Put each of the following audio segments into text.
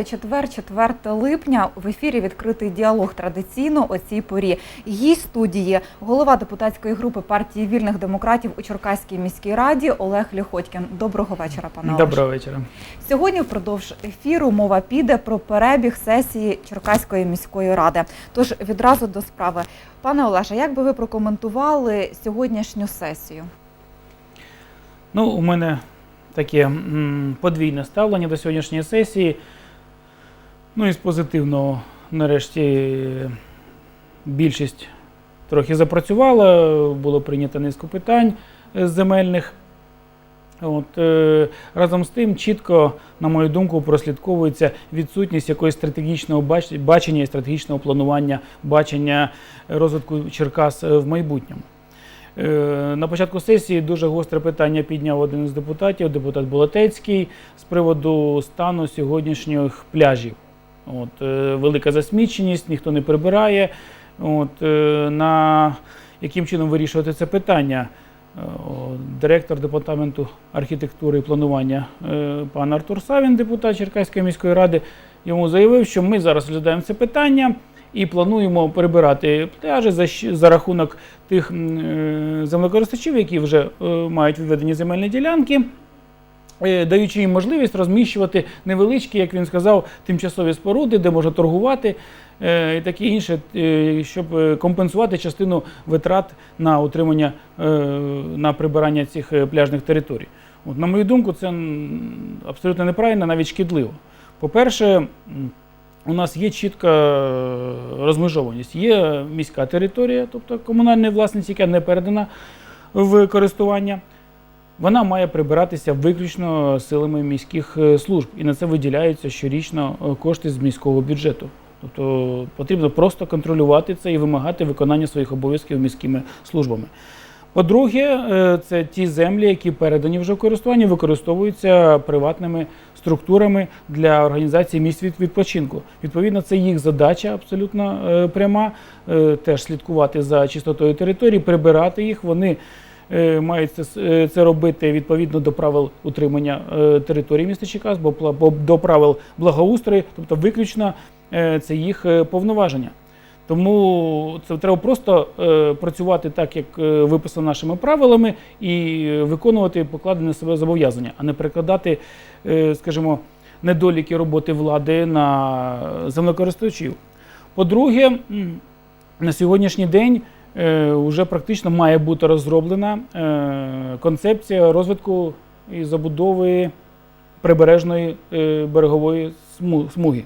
Вітаю четвер, 4 липня. В ефірі відкритий діалог традиційно о цій порі. Гість студії голова депутатської групи партії вільних демократів у Черкаській міській раді Олег Ліхотькін. Доброго вечора, пане. Доброго вечора. Сьогодні впродовж ефіру мова піде про перебіг сесії Черкаської міської ради. Тож відразу до справи. Пане Олеже, як би ви прокоментували сьогоднішню сесію? Ну, у мене таке подвійне ставлення до сьогоднішньої сесії. Ну і з позитивного, нарешті, більшість трохи запрацювала, було прийнято низку питань е, земельних. От, е, разом з тим, чітко, на мою думку, прослідковується відсутність якогось стратегічного бач- бачення і стратегічного планування бачення розвитку Черкас е, в майбутньому. Е, На початку сесії дуже гостре питання підняв один із депутатів, депутат Болотецький, з приводу стану сьогоднішніх пляжів. От, е, велика засміченість, ніхто не прибирає. От, е, на яким чином вирішувати це питання? Е, Директор департаменту архітектури і планування пан Артур Савін, депутат Черкаської міської ради, йому заявив, що ми зараз розглядаємо це питання і плануємо прибирати пляжі за, за рахунок тих е, які вже мають відведені земельні ділянки. Е, Даючи їм можливість розміщувати невеличкі, як він сказав, тимчасові споруди, де можна торгувати е, і таке інше, е, щоб компенсувати частину витрат на утримання на прибирання цих пляжних територій. От, на мою думку, це абсолютно неправильно, навіть шкідливо. По-перше, у нас є чітка розмежованість. Є міська територія, тобто комунальна власність, яка не передана в користування. Вона має прибиратися виключно силами міських е, служб, і на це виділяються щорічно е, кошти з міського бюджету. Тобто потрібно просто контролювати це і вимагати виконання своїх обов'язків міськими службами. По-друге, е, це ті землі, які передані вже в користування, використовуються приватними структурами для організації місць від- відпочинку. Відповідно, це їх задача абсолютно пряма, теж слідкувати за чистотою території, прибирати їх. Вони мають це, е, це робити відповідно до правил утримання е, території міста Черкас, бо до правил благоустрою, тобто виключно е, це їх е, повноваження. Тому це треба просто е, працювати так, як е, виписано нашими правилами, і е, виконувати покладені на себе зобов'язання, а не перекладати, е, скажімо, недоліки роботи влади на землекористувачів. По-друге, на сьогоднішній день е, вже практично має бути розроблена е, концепція розвитку і забудови прибережної е, берегової смуги.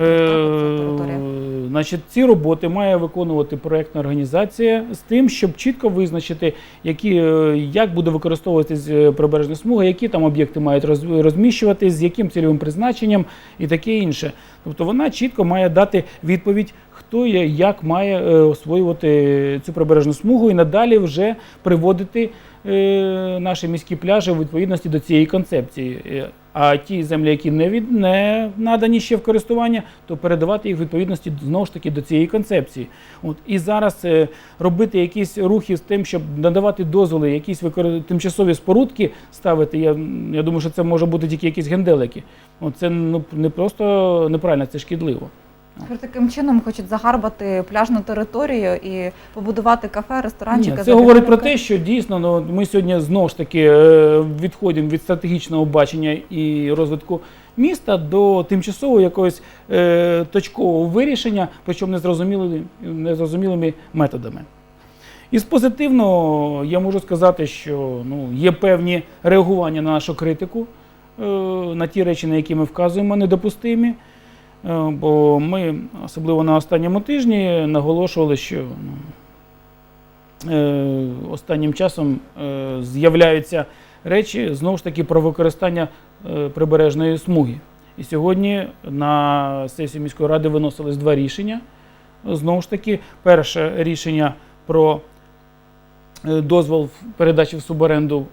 Е, Значить, ці роботи має виконувати проєктна організація з тим, щоб чітко визначити, які, е, як буде використовуватись е, прибережна смуга, які там об'єкти мають роз- розміщуватись, з яким цільовим призначенням і таке інше. Тобто вона чітко має дати відповідь, хто як має е, освоювати цю прибережну смугу і надалі вже приводити е, наші міські пляжі у відповідності до цієї концепції. Е, А ті землі, які не від не надані ще в користування, то передавати їх в відповідності знову ж таки до цієї концепції. От і зараз е, робити якісь рухи з тим, щоб надавати дозволи, якісь викор... тимчасові спорудки ставити. Я, я думаю, що це може бути тільки якісь генделики. От це ну не просто неправильно, це шкідливо. Тепер таким чином хочуть загарбати пляжну територію і побудувати кафе, ресторанчики. Ні, це говорить про те, що дійсно ну, ми сьогодні знову ж таки е, відходимо від стратегічного бачення і розвитку міста до тимчасового якогось е, точкового вирішення, причому незрозумілими, незрозумілими методами. Із позитивного я можу сказати, що ну, є певні реагування на нашу критику, е, на ті речі, на які ми вказуємо, недопустимі. Е, Бо ми, особливо на останньому тижні, наголошували, що ну, е, останнім часом е, з'являються речі знову ж таки про використання прибережної смуги. І сьогодні на сесії міської ради виносились два рішення. Знову ж таки, перше рішення про дозвол передачі в суборенду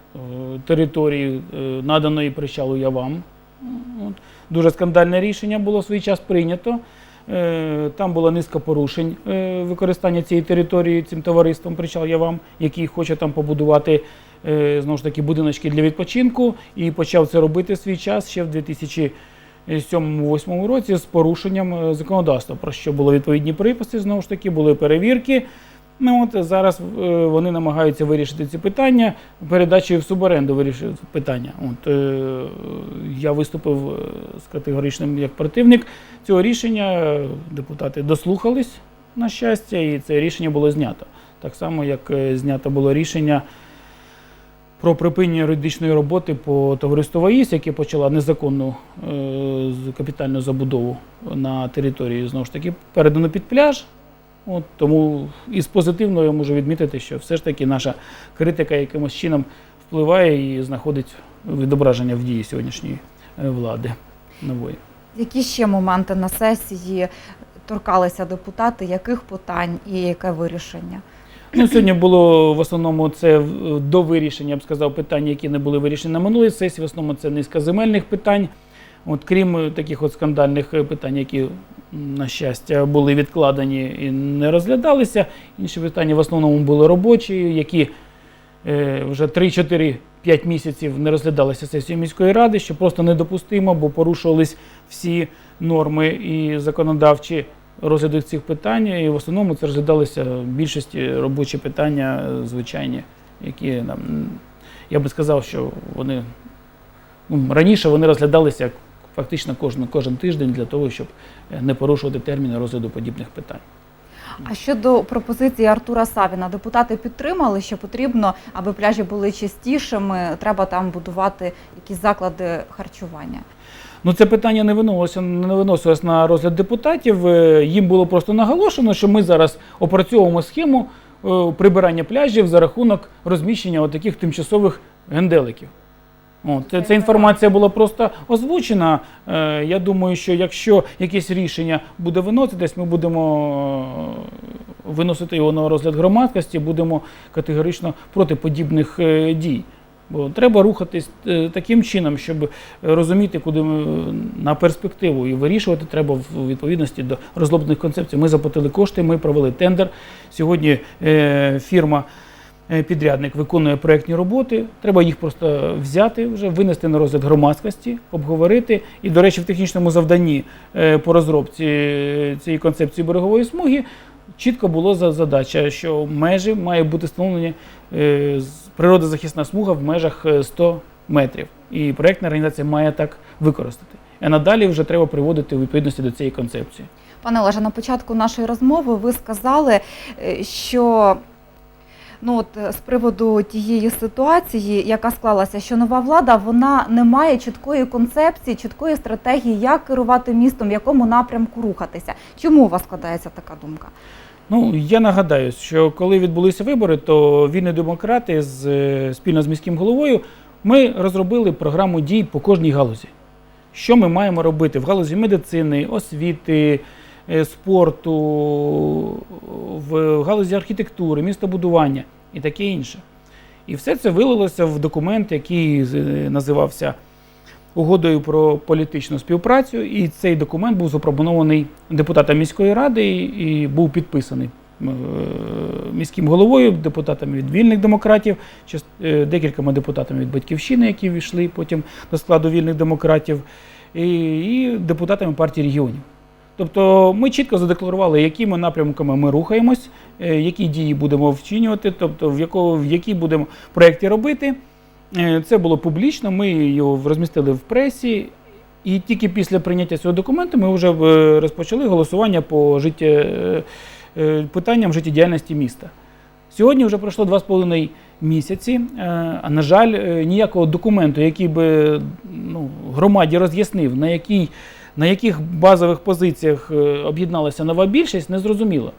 території наданої причалу Явам. Дуже скандальне рішення було в свій час прийнято. Е, Там була низка порушень е, використання цієї території цим товариством причал я вам, який хоче там побудувати е, знову ж таки будиночки для відпочинку, і почав це робити в свій час ще в 2000 2007-2008 році з порушенням законодавства, про що були відповідні приписи, знову ж таки, були перевірки. Ну от зараз е, вони намагаються вирішити ці питання передачею в суборенду вирішити питання. От е, я виступив е, з категоричним як противник цього рішення. Депутати дослухались на щастя, і це рішення було знято. Так само, як е, знято було рішення про припинення юридичної роботи по товариству ВАїС, яке почала незаконну е, капітальну забудову на території знову ж таки передано під пляж. От, тому із позитивного я можу відмітити, що все ж таки наша критика якимось чином впливає і знаходить відображення в дії сьогоднішньої е, влади нової. Які ще моменти на сесії торкалися депутати, яких питань і яке вирішення? Ну, сьогодні було в основному це до вирішення, я б сказав, питань, які не були вирішені на минулій сесії. В основному це низка земельних питань. От, крім е, таких от скандальних е, питань, які, на щастя, були відкладені і не розглядалися. Інші питання в основному були робочі, які е, вже 3-4-5 місяців не розглядалися сесією міської ради, що просто недопустимо, бо порушувались всі норми і законодавчі розгляду цих питань. І в основному це розглядалися в більшості робочі питання, звичайні, які нам, я би сказав, що вони ну, раніше вони розглядалися фактично кожен, кожен тиждень для того, щоб е, не порушувати терміни розгляду подібних питань. А щодо пропозиції Артура Савіна, депутати підтримали, що потрібно, аби пляжі були чистішими, треба там будувати якісь заклади харчування. Ну, це питання не виносилося, не виносилось на розгляд депутатів. Е, Їм було просто наголошено, що ми зараз опрацьовуємо схему е, прибирання пляжів за рахунок розміщення таких тимчасових генделиків. От, ця інформація була просто озвучена. Е, Я думаю, що якщо якесь рішення буде виноситись, ми будемо е, виносити його на розгляд громадськості, будемо категорично проти подібних е, дій. Бо треба рухатись таким чином, щоб розуміти, куди ми на перспективу і вирішувати треба в відповідності до розроблених концепцій. Ми заплатили кошти, ми провели тендер. Сьогодні е, фірма. Е, Підрядник виконує проєктні роботи, треба їх просто взяти вже, винести на розгляд громадськості, обговорити. І, до речі, в технічному завданні е, по розробці е, цієї концепції берегової смуги чітко було за- задача, що межі має бути встановлені природозахисна смуга в межах е, 100 метрів. І проєктна організація має так використати. А надалі вже треба приводити у відповідності до цієї концепції. Пане Олеже, на початку нашої розмови ви сказали, що ну от е, з приводу тієї ситуації, яка склалася, що нова влада вона не має чіткої концепції, чіткої стратегії, як керувати містом, в якому напрямку рухатися. Чому у вас складається така думка? Ну, я нагадаю, що коли відбулися вибори, то вільні демократи з, е, спільно з міським головою ми розробили програму дій по кожній галузі. Що ми маємо робити в галузі медицини, освіти, е, спорту, в галузі архітектури, містобудування і таке інше. І все це вилилося в документ, який е, називався угодою про політичну співпрацю. І цей документ був запропонований депутатам міської ради і, був підписаний е, міським головою, депутатами від вільних демократів, е, декількома депутатами від батьківщини, які війшли потім до складу вільних демократів, і депутатами партії регіонів. Тобто ми чітко задекларували, якими напрямками ми рухаємось, е, які дії будемо вчинювати, тобто в, якого, в які будемо проєкти робити. Е, Це було публічно, ми його розмістили в пресі. І тільки після прийняття цього документу ми вже е, розпочали голосування по життя, е, питанням життєдіяльності міста. Сьогодні вже пройшло два з половиною місяці, а на жаль, ніякого документу, який би ну, громаді роз'яснив, на, якій, на яких базових позиціях е, об'єдналася нова більшість, не зрозуміло.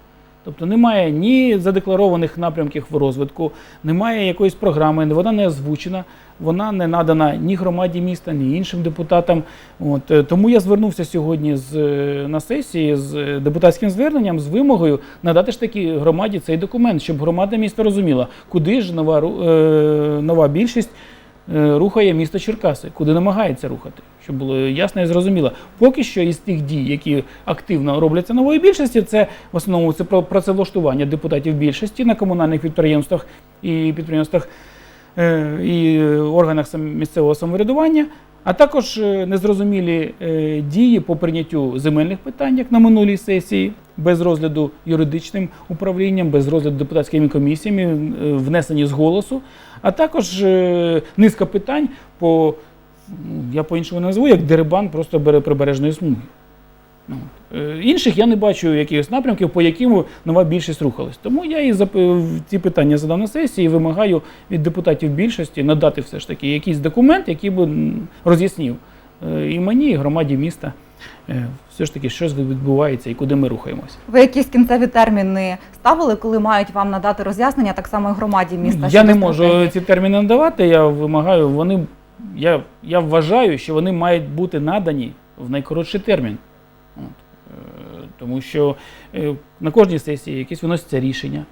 Тобто немає ні задекларованих напрямків в розвитку, немає якоїсь програми, вона не озвучена, вона не надана ні громаді міста, ні іншим депутатам. От, е, тому я звернувся сьогодні з, е, на сесії з депутатським зверненням з вимогою надати ж таки громаді цей документ, щоб громада міста розуміла, куди ж нова, е, нова більшість рухає місто Черкаси, куди намагається рухати, щоб було ясно і зрозуміло. Поки що із тих дій, які активно робляться нової більшості, це в основному це про працевлаштування депутатів більшості на комунальних підприємствах і підприємствах е, і органах місцевого самоврядування. А також е, незрозумілі е, дії по прийняттю земельних питань, як на минулій сесії, без розгляду юридичним управлінням, без розгляду депутатськими комісіями, е, внесені з голосу, а також е, низка питань по, ну, я по-іншому не назву, як дерибан просто бере прибережної смуги. Е, Інших я не бачу якихось напрямків, по яким нова більшість рухалась. Тому я і зап- ці питання задав на сесії і вимагаю від депутатів більшості надати все ж таки якийсь документ, який би роз'яснив е, і мені, і громаді міста, е, все ж таки, що відбувається і куди ми рухаємося. Ви якісь кінцеві терміни ставили, коли мають вам надати роз'яснення, так само і громаді міста? Я не можу стратегії? ці терміни надавати. Я вимагаю, вони я, я вважаю, що вони мають бути надані в найкоротший термін. Тому що е, на кожній сесії якісь виносяться рішення.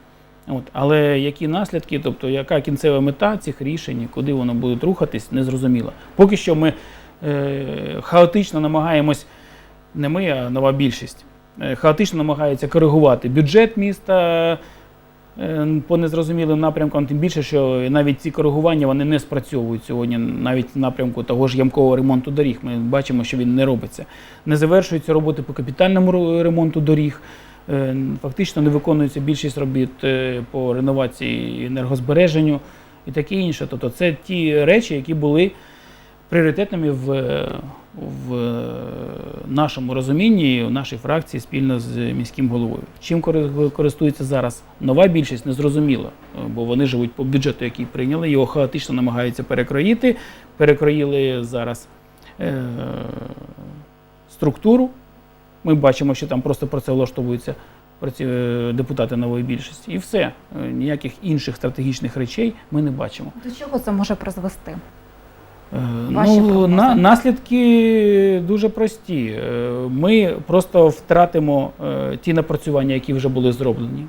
От. Але які наслідки, тобто яка кінцева мета цих рішень, куди воно буде рухатись, незрозуміло. Поки що ми е, хаотично намагаємось, не ми, а нова більшість, е, хаотично намагається коригувати бюджет міста, по незрозумілим напрямкам, тим більше, що навіть ці коригування вони не спрацьовують сьогодні, навіть в напрямку того ж ямкового ремонту доріг. Ми бачимо, що він не робиться. Не завершуються роботи по капітальному ремонту доріг. Е, Фактично не виконується більшість робіт е, по реновації енергозбереженню і таке інше. Тобто це ті речі, які були пріоритетними в, в нашому розумінні, в нашій фракції спільно з міським головою. Чим користується зараз нова більшість, незрозуміло, бо вони живуть по бюджету, який прийняли, його хаотично намагаються перекроїти. Перекроїли зараз е, структуру. Ми бачимо, що там просто працевлаштовуються праці- е, депутати нової більшості. І все. Е, Ніяких інших стратегічних речей ми не бачимо. До чого це може призвести? Е, Ваші Ну, на, наслідки дуже прості. Е, Ми просто втратимо е, ті напрацювання, які вже були зроблені.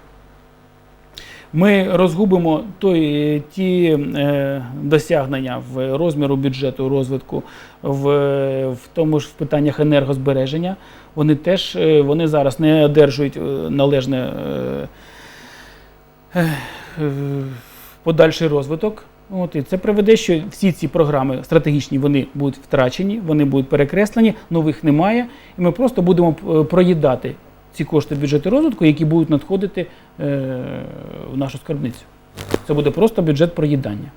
Ми розгубимо той, ті е, досягнення в розміру бюджету розвитку, в, в тому ж в питаннях енергозбереження. Вони теж вони зараз не одержують належне е, е, подальший розвиток. От, і це приведе, що всі ці програми стратегічні вони будуть втрачені, вони будуть перекреслені, нових немає. І ми просто будемо е, проїдати ці кошти бюджету розвитку, які будуть надходити е, в нашу скарбницю. Це буде просто бюджет проїдання.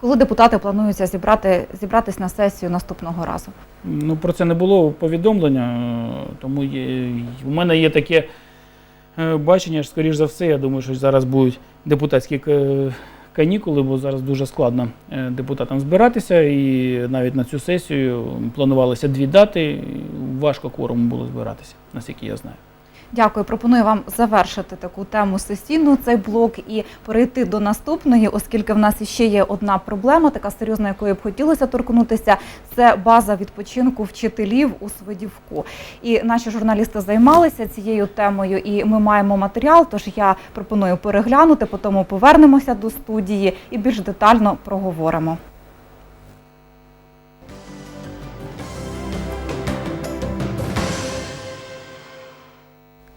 Коли депутати плануються зібрати зібратись на сесію наступного разу? Ну, про це не було повідомлення, е, тому є, у мене є таке е, бачення, що, скоріш за все, я думаю, що зараз будуть депутатські канікули, бо зараз дуже складно е, депутатам збиратися. І навіть на цю сесію планувалися дві дати. Важко кворуму було збиратися, наскільки я знаю. Дякую. Пропоную вам завершити таку тему сесійну, цей блок, і перейти до наступної, оскільки в нас ще є одна проблема, така серйозна, якої б хотілося торкнутися. Це база відпочинку вчителів у Свидівку. І наші журналісти займалися цією темою, і ми маємо матеріал. Тож я пропоную переглянути, потім повернемося до студії і більш детально проговоримо.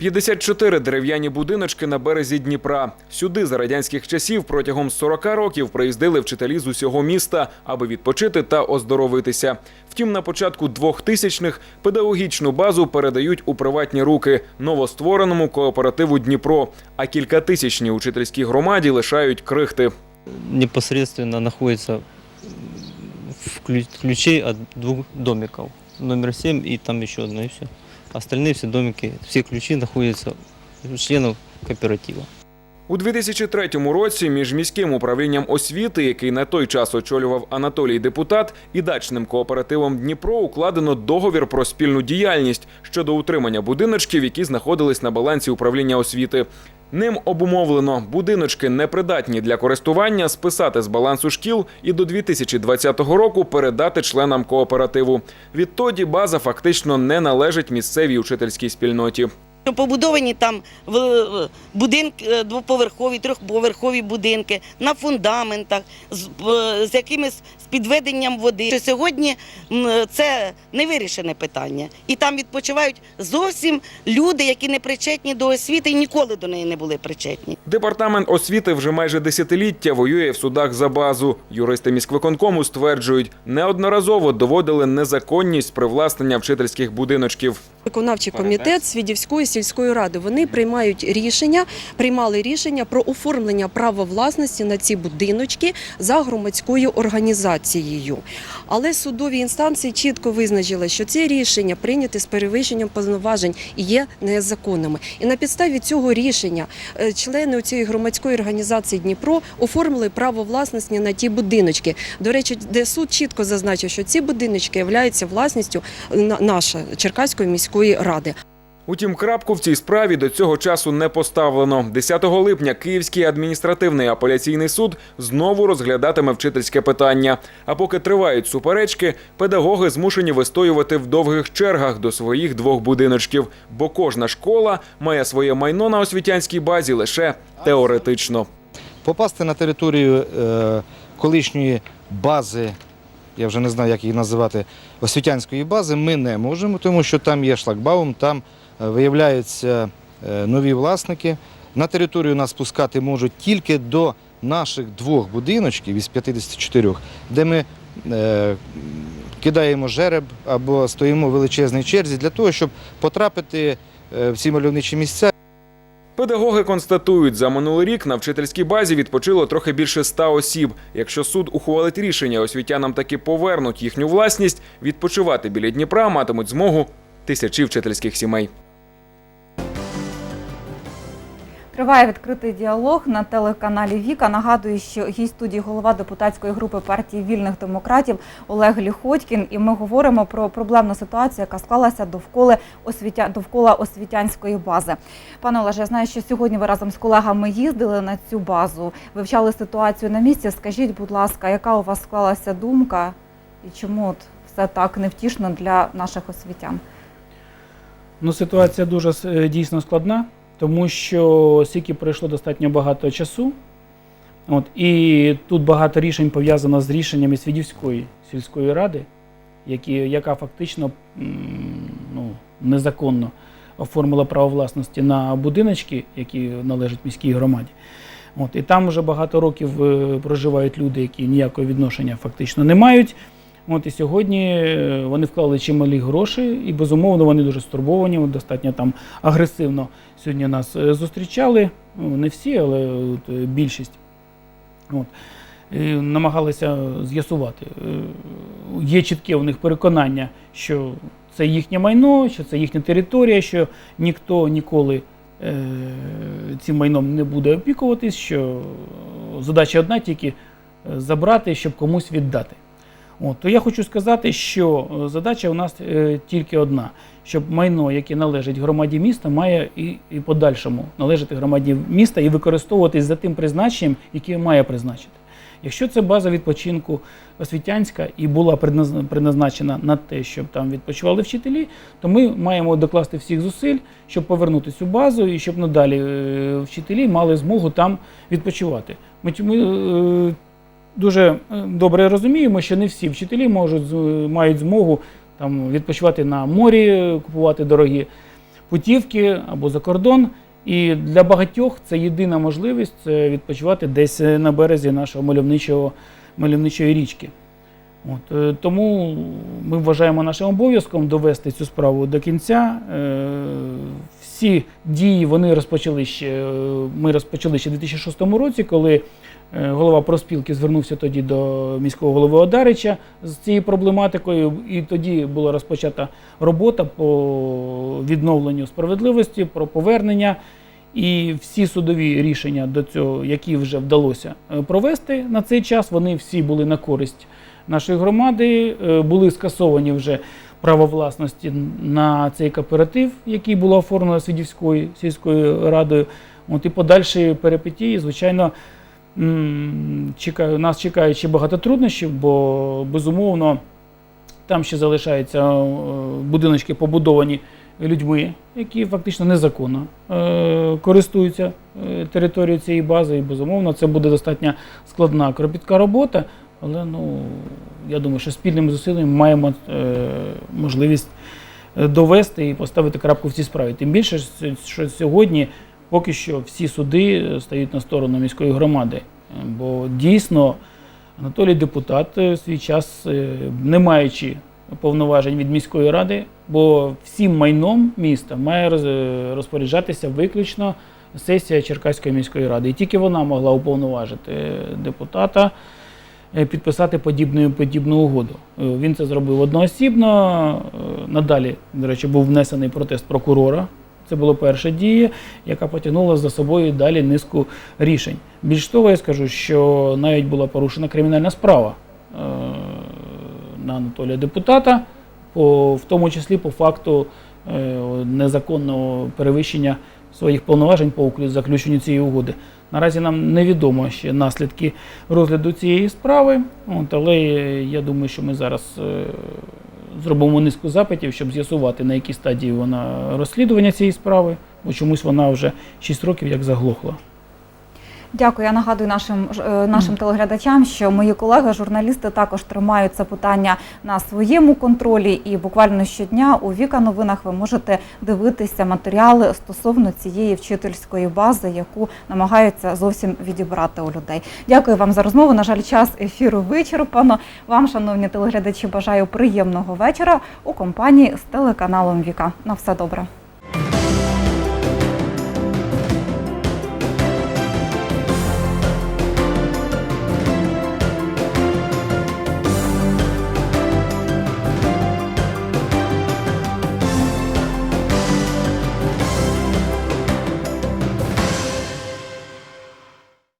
54 дерев'яні будиночки на березі Дніпра. Сюди за радянських часів протягом 40 років приїздили вчителі з усього міста, аби відпочити та оздоровитися. Втім, на початку 2000-х педагогічну базу передають у приватні руки новоствореному кооперативу Дніпро, а кількатисячній учительській громаді лишають крихти. непосредственно находится в ключ- ключей от двух домиков. Номер 7 и там еще одно, и все. Остальные все домики, все ключи находятся у членов кооператива. У 2003 році між міським управлінням освіти, який на той час очолював Анатолій Депутат, і дачним кооперативом Дніпро укладено договір про спільну діяльність щодо утримання будиночків, які знаходились на балансі управління освіти. Ним обумовлено будиночки непридатні для користування, списати з балансу шкіл і до 2020 року передати членам кооперативу. Відтоді база фактично не належить місцевій учительській спільноті. Побудовані там будинки е, двоповерхові, трьохповерхові будинки на фундаментах з, з підведенням води. Що сьогодні це не вирішене питання, і там відпочивають зовсім люди, які не причетні до освіти і ніколи до неї не були причетні. Департамент освіти вже майже десятиліття воює в судах за базу. Юристи міськвиконкому стверджують, неодноразово доводили незаконність привласнення вчительських будиночків. Виконавчий комітет Свідівської сільської ради вони приймають рішення, приймали рішення про оформлення права власності на ці будиночки за громадською організацією. Але судові інстанції чітко визначили, що ці рішення прийняті з перевищенням повноважень і є незаконними. І на підставі цього рішення е, члени цієї громадської організації Дніпро оформили право власності на ті будиночки. До речі, де суд чітко зазначив, що ці будиночки являються власністю на- нашої Черкаської міської ради. Утім, крапку в цій справі до цього часу не поставлено. 10 липня Київський адміністративний апеляційний суд знову розглядатиме вчительське питання. А поки тривають суперечки, педагоги змушені вистоювати в довгих чергах до своїх двох будиночків, бо кожна школа має своє майно на освітянській базі лише теоретично. Попасти на територію е, колишньої бази, я вже не знаю, як її називати, освітянської бази, ми не можемо, тому що там є шлагбаум, там виявляються е, нові власники. На територію нас пускати можуть тільки до наших двох будиночків із 54, де ми е, кидаємо жереб або стоїмо в величезній черзі для того, щоб потрапити е, в ці мальовничі місця. Педагоги констатують, за минулий рік на вчительській базі відпочило трохи більше ста осіб. Якщо суд ухвалить рішення, освітянам таки повернуть їхню власність, відпочивати біля Дніпра матимуть змогу тисячі вчительських сімей. Триває відкритий діалог на телеканалі Віка. Нагадую, що гість студії голова депутатської групи партії вільних демократів Олег Ліходькін. І ми говоримо про проблемну ситуацію, яка склалася довкола освітя... довкола освітянської бази. Пане Олеже, я знаю, що сьогодні ви разом з колегами їздили на цю базу, вивчали ситуацію на місці. Скажіть, будь ласка, яка у вас склалася думка і чому от все так невтішно для наших освітян? Ну, ситуація дуже е, дійсно складна, тому що скільки пройшло достатньо багато часу. От, і тут багато рішень пов'язано з рішеннями Свідівської сільської ради, які, яка фактично ну, незаконно оформила право власності на будиночки, які належать міській громаді. От, і там вже багато років е, проживають люди, які ніякого відношення фактично не мають. От і сьогодні е, вони вклали чималі гроші, і безумовно вони дуже стурбовані, достатньо там агресивно сьогодні нас е, зустрічали. Ну, не всі, але от, е, більшість. От. І намагалися з'ясувати. Є чітке у них переконання, що це їхнє майно, що це їхня територія, що ніхто ніколи цим майном не буде опікуватись, що задача одна тільки забрати, щоб комусь віддати. От, то я хочу сказати, що е, задача у нас е, тільки одна: щоб майно, яке належить громаді міста, має і, і подальшому належати громаді міста і використовуватись за тим призначенням, яке має призначити. Якщо це база відпочинку освітянська і була предназ- предназначена на те, щоб там відпочивали вчителі, то ми маємо докласти всіх зусиль, щоб повернути цю базу і щоб надалі е, вчителі мали змогу там відпочивати. Ми, ми е, дуже е, добре розуміємо, що не всі вчителі можуть мають змогу там відпочивати на морі, купувати дорогі путівки або за кордон. І для багатьох це єдина можливість відпочивати десь е, на березі нашого мальовничого, мальовничої річки. От, е, тому ми вважаємо нашим обов'язком довести цю справу до кінця. Е, Всі дії вони розпочали ще. е, Ми розпочали ще в 2006 році, коли е, голова профспілки звернувся тоді до міського голови Одарича з цією проблематикою, і тоді була розпочата робота по відновленню справедливості, про повернення. І всі судові рішення до цього, які вже вдалося е, провести на цей час, вони всі були на користь нашої громади, були скасовані вже право власності на цей кооператив, який було оформлено Свідівською сільською радою. От і подальші перипетії, звичайно, м, чекаю, нас чекає ще багато труднощів, бо безумовно там ще залишаються е, будиночки побудовані людьми, які фактично незаконно е, користуються е, територією цієї бази. І безумовно, це буде достатньо складна кропітка робота. Але ну, я думаю, що спільними зусиллями маємо е, можливість е, довести і поставити крапку в цій справі. Тим більше, що сьогодні поки що всі суди е, стають на сторону міської громади. Е, Бо дійсно Анатолій депутат в свій час, не маючи повноважень від міської ради, бо всім майном міста має розпоряджатися виключно сесія Черкаської міської ради. І тільки вона могла уповноважити депутата підписати подібну, подібну угоду. Е, Він це зробив одноосібно. Е, Надалі, до речі, був внесений протест прокурора. Це була перша дія, яка потягнула за собою далі низку рішень. Більш того, я скажу, що навіть була порушена кримінальна справа е, на Анатолія депутата, в тому числі по факту е, незаконного перевищення своїх повноважень по заключенню цієї угоди. Наразі нам невідомо ще наслідки розгляду цієї справи, от, але я думаю, що ми зараз е, зробимо низку запитів, щоб з'ясувати, на якій стадії вона розслідування цієї справи, бо чомусь вона вже 6 років як заглохла. Дякую. Я нагадую нашим е, нашим телеглядачам, що мої колеги, журналісти, також тримають це питання на своєму контролі. І буквально щодня у Віка новинах ви можете дивитися матеріали стосовно цієї вчительської бази, яку намагаються зовсім відібрати у людей. Дякую вам за розмову. На жаль, час ефіру вичерпано. Вам, шановні телеглядачі, бажаю приємного вечора у компанії з телеканалом Віка. На все добре.